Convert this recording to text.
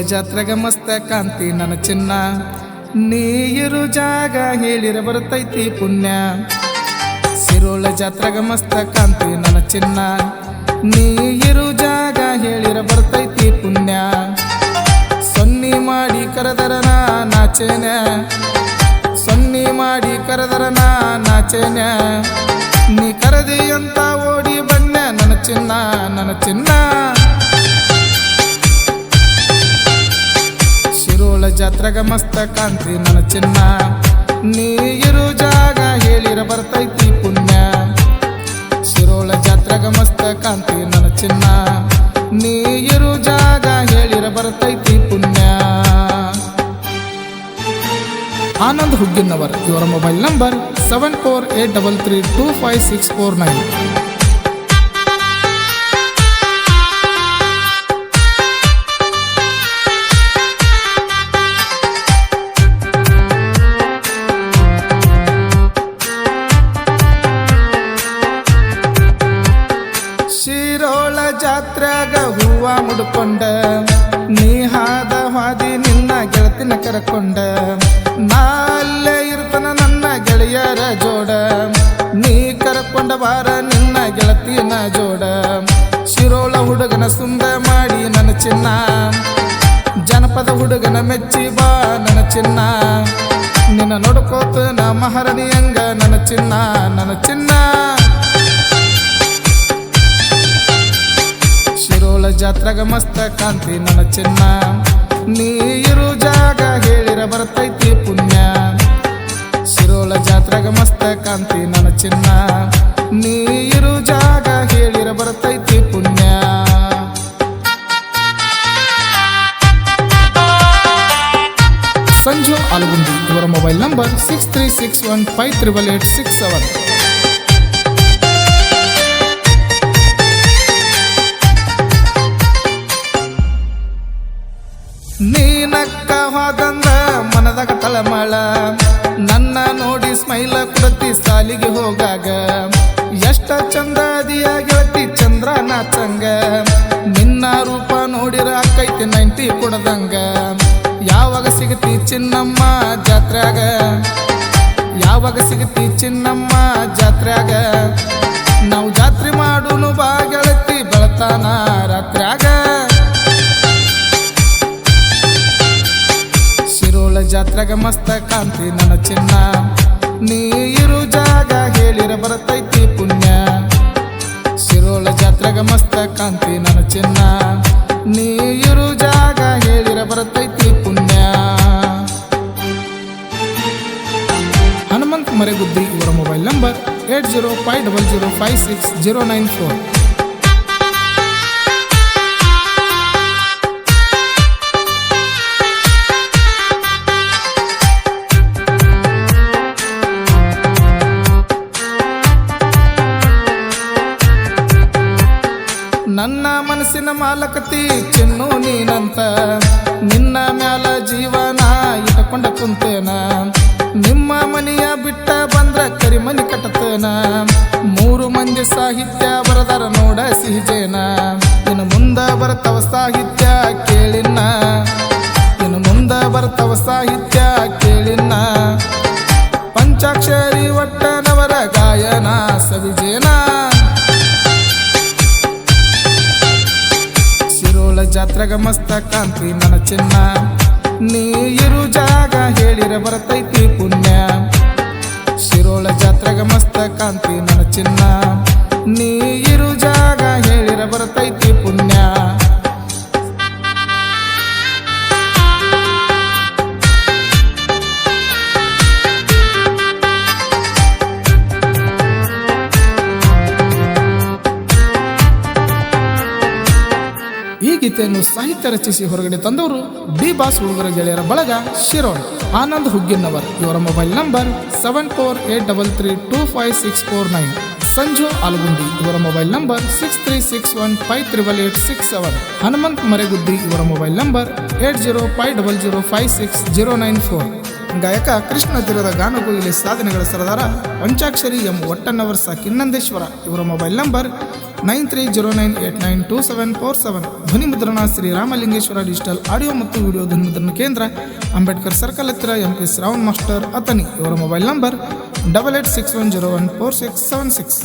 ಜಾತ್ರೆಗ ಮಸ್ತ ಕಾಂತಿ ನನ್ನ ಚಿನ್ನ. ನೀರು ಜಾಗ ಹೇಳಿರ ಬರ್ತೈತಿ ಪುಣ್ಯ. ಸಿರೋಳ ಜಾತ್ರೆಗ ಮಸ್ತ ಕಾಂತಿ ನನ್ನ ಚಿನ್ನ. ನೀರು ಜಾಗ ಹೇಳಿರ ಬರ್ತೈತಿ ಪುಣ್ಯ. ಸೊನ್ನಿ ಮಾಡಿ ಕರೆದರ ನಾ ನಾಚೇನ. ಸೊನ್ನಿ ಮಾಡಿ ಕರೆದರ ನಾ ನಾಚೇನ. ನೀ ಕರೆದಿ ಅಂತ ಓಡಿ ಬಣ್ಣ ನನ್ನ ಚಿನ್ನ ನನ್ನ ಚಿನ್ನ. ಜಾತ್ರೆಗ ಮಸ್ತ ಕಾಂತಿ ನನ್ನ ಚಿನ್ನ. ನೀ ಇರು ಜಾಗ ಹೇಳಿರ ಬರ್ತೈತಿ ಪುಣ್ಯ. ಶಿರೋಳ ಜಾತ್ರೆಗ ಮಸ್ತ ಕಾಂತಿ ನನ್ನ ಚಿನ್ನ. ನೀ ಇರು ಜಾಗ ಹೇಳಿರ ಬರ್ತೈತಿ ಪುಣ್ಯ. ಆನಂದ್ ಹುಗ್ಗಿನವರ್, ಇವರ mobile number seven four eight double three two five six four nine. ಜಾತ್ರೆಗ ಹೂವ ಮುಡ್ಕೊಂಡ, ನೀ ಹಾದ ಹಾದಿ ನಿನ್ನ ಗೆಳತಿನ ಕರಕೊಂಡ. ನಾ ಅಲ್ಲೇ ಇರ್ತನ ನನ್ನ ಗೆಳೆಯರ ಜೋಡ, ನೀ ಕರಕೊಂಡ ಬಾರ ನಿನ್ನ ಗೆಳತಿನ ಜೋಡ. ಶಿರೋಳ ಹುಡುಗನ ಸುಂದ ಮಾಡಿ ನನ್ನ ಚಿನ್ನ, ಜನಪದ ಹುಡುಗನ ಮೆಚ್ಚಿ ಬಾ ನನ್ನ ಚಿನ್ನ. ನಿನ್ನ ನೋಡ್ಕೋತ ನಾ ಮಹಾರಣಿಯಂಗ ನನ್ನ ಚಿನ್ನ ನನ್ನ ಚಿನ್ನ. ಶಿರೋಳ ಜಾತ್ರಾಗ ಮಸ್ತ ಕಾಂತಿ ನನ್ನ ಚಿನ್ನ. ನೀರು ಜಾಗ ಹೇಳಿರ ಬರ್ತೈತಿ ಪುಣ್ಯ. ಶಿರೋಳ ಜಾತ್ರಾಗ ಮಸ್ತ ಕಾಂತಿ ನನ್ನ ಚಿನ್ನ. ನೀರು ಜಾಗ ಹೇಳಿರ ಬರ್ತೈತಿ ಪುಣ್ಯ. ಸಂಜು ಆಲ್ಗುಂದಿ ಇವರ mobile number six three six one five triple eight six seven ನೀನಕ್ಕ ಹೋದಂದ ಮನದಾಗ ತಳಮಳ. ನನ್ನ ನೋಡಿ ಸ್ಮೈಲ ಕೊಡತಿ ಸಾಲಿಗೆ ಹೋಗಾಗ. ಎಷ್ಟ ಚಂದ ಅದಿಯ ಗೆಳತಿ ಚಂದ್ರ ನಾಚಂಗ ನಿನ್ನ ರೂಪ ನೋಡಿರ ಅಕ್ಕೈತಿ ನೈಂಟಿ ಕೊಡದಂಗ. ಯಾವಾಗ ಸಿಗತಿ ಚಿನ್ನಮ್ಮ ಜಾತ್ರ್ಯಾಗ? ಯಾವಾಗ ಸಿಗತಿ ಚಿನ್ನಮ್ಮ ಜಾತ್ರ್ಯಾಗ? ನಾವು ಜಾತ್ರೆ ಮಾಡುನು ಬಾ ಗೆಳತಿ ಬೆಳತಾನ ಜಾತ್ರೆಗ ಮಸ್ತ ಕಾಂತಿ ನನ್ನ ಚಿನ್ನ. ನೀ ಇರು ಜಾಗ ಹೇಳಿರ ಬರತೈತಿ ಪುಣ್ಯ. ಶಿರೋಳ ಜಾತ್ರೆಗ ಮಸ್ತ ಕಾಂತಿ ನನ್ನ ಚಿನ್ನ. ನೀ ಇರು ಜಾಗ ಹೇಳಿರ ಬರತೈತಿ ಪುಣ್ಯ. ಹನುಮಂತ್ ಮರೆಗುದ್ದಿ ಇವರ mobile number eight zero five double zero five six zero nine four. ಮನಸ್ಸಿನ ಮಾಲಕತಿ ಚಿನ್ನು ನೀನಂತ. ನಿನ್ನ ಮ್ಯಾಲ ಜೀವನ ಇಟ್ಟಕೊಂಡ ಕುಂತೇನ. ನಿಮ್ಮ ಮನೆಯ ಬಿಟ್ಟ ಬಂದ್ರ ಕರಿಮನಿ ಕಟ್ಟತೇನ. ಮೂರು ಮಂದಿ ಸಾಹಿತ್ಯ ಬರದಾರ ನೋಡ ಸಿಹಿಜೇನ ಇನ್ನು ಮುಂದ ಬರ್ತವ ಸಾಹಿತ್ಯ ಕೇಳಿನ ಇನ್ನು ಮುಂದ ಬರ್ತವ ಸಾಹಿತ್ಯ ಕೇಳಿನ ಪಂಚಾಕ್ಷರಿ ಒಟ್ಟನವರ ಗಾಯನ ಸವಿಜೇನ. ಶಿರೋಳ ಜಾತ್ರೆಗ ಮಸ್ತ ಕಾಂತಿ ನನ್ನ ಚಿನ್ನ. ನೀ ಇರು ಜಾಗ ಹೇಳಿರ ಬರ್ತೈತಿ ಪುಣ್ಯ. ಶಿರೋಳ ಜಾತ್ರೆಗ ಮಸ್ತ ಕಾಂತಿ ನನ್ನ ಚಿನ್ನ. ನೀ ಇರು ಜಾಗ ಹೇಳಿರ ಬರ್ತೈತಿ ಗೀತೆಯನ್ನು ಸಾಹಿತ್ಯ ರಚಿಸಿ ಹೊರಗಡೆ ತಂದವರು ಡಿ ಬಾಸ್ ಹುಡುಗರ ಗೆಳೆಯರ ಬಳಗ ಶಿರೋಳ್ ಆನಂದ್ ಹುಗ್ಗಿನ್ನವರ್ ಇವರ mobile number seven four eight double three two five six four nine. Sanju Algundi. ಇವರ mobile number six three six one five triple eight six seven. Hanumant Mareguddi. ಇವರ mobile number eight zero five double zero five six zero nine four. ಗಾಯಕ ಕೃಷ್ಣ ತೀರದ ಗಾನಗೋಯಿಲೆ ಸಾಧನೆಗಳ ಸರದಾರ ಪಂಚಾಕ್ಷರಿ M ಒಟ್ಟನ್ನವರ್ಸ ಕಿನ್ನಂದೇಶ್ವರ. ಇವರ mobile number nine three zero nine eight nine two seven four seven. ಧ್ವನಿ ಮುದ್ರಣ Shri Ramalingeshwara digital audio ಮತ್ತು ವಿಡಿಯೋ ಧ್ವನಿ ಮುದ್ರಣ ಕೇಂದ್ರ, ಅಂಬೇಡ್ಕರ್ ಸರ್ಕಲ್ ಹತ್ತಿರ, M P Shravan master Athani ಇವರ mobile number double eight six one zero one four six seven six.